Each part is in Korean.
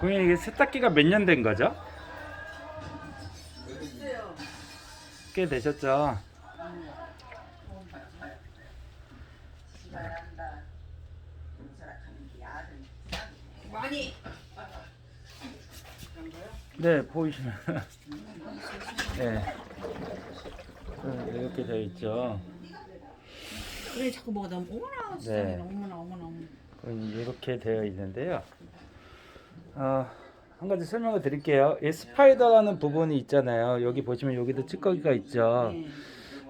그냥 이게 세탁기가 몇 년 된 거죠? 꽤 되셨죠? 많이 거요? 네, 보이시면 네. 네, 이렇게 되어 있죠. 그래 자꾸 뭐다 어머나 네. 세상에 어머나 어머나 어머나. 이렇게 되어 있는데요. 어, 한 가지 설명을 드릴게요. 이 스파이더라는 부분이 있잖아요. 여기 보시면 여기도 찌꺼기가 있죠. 네.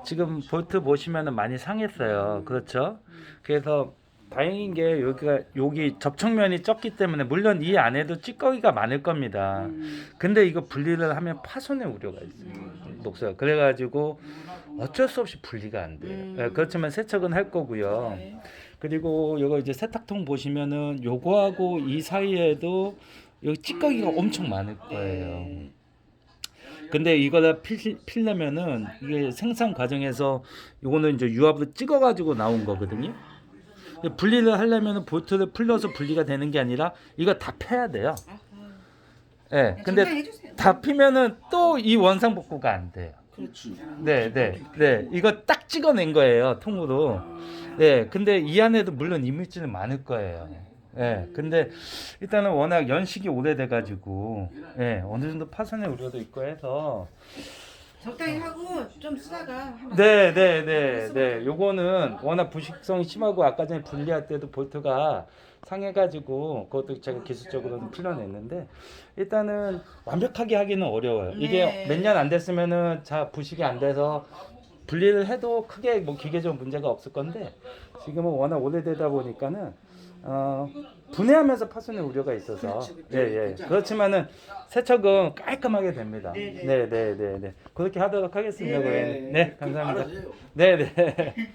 지금 볼트 보시면은 많이 상했어요. 그렇죠? 그래서 다행인 게 여기가 여기 접촉면이 쪘기 때문에 물론 이 안에도 찌꺼기가 많을 겁니다. 음. 근데 이거 분리를 하면 파손의 우려가 있어요. 녹슬어. 그래가지고 어쩔 수 없이 분리가 안 돼요. 음. 예, 그렇지만 세척은 할 거고요. 네. 그리고 요거 이제 세탁통 보시면은 요거하고 이 사이에도 여기 찌꺼기가 음. 엄청 많을 네. 거예요. 근데 이거를 필, 필려면은 이게 생산 과정에서 요거는 이제 유압으로 찍어가지고 나온 거거든요. 근데 분리를 하려면은 볼트를 풀려서 분리가 되는 게 아니라 이거 다 패야 돼요. 예. 근데 해주세요. 다 피면은 또 이 원상 복구가 안 돼요. 그렇지. 네, 네, 네. 이거 딱 찍어낸 거예요, 통으로. 네, 근데 이 안에도 물론 이물질은 많을 거예요. 예, 근데 일단은 워낙 연식이 오래돼가지고, 예, 어느 정도 파손의 우려도 있고 해서, 적당히 하고 좀 쓰다가 하나. 네, 네, 네, 네. 요거는 워낙 부식성이 심하고 아까 전에 분리할 때도 볼트가 상해가지고 그것도 제가 기술적으로는 풀어냈는데 일단은 완벽하게 하기는 어려워요. 이게 네. 몇 년 안 됐으면은 자 부식이 안 돼서 분리를 해도 크게 뭐 기계적 문제가 없을 건데 지금은 워낙 오래되다 보니까는 어 분해하면서 파손의 우려가 있어서 그렇죠, 그렇죠. 예, 예. 그렇지만은 세척은 깔끔하게 됩니다. 네, 네. 네, 네, 네, 네. 그렇게 하도록 하겠습니다. 네, 고객님. 네, 감사합니다. 알아서요. 네, 네.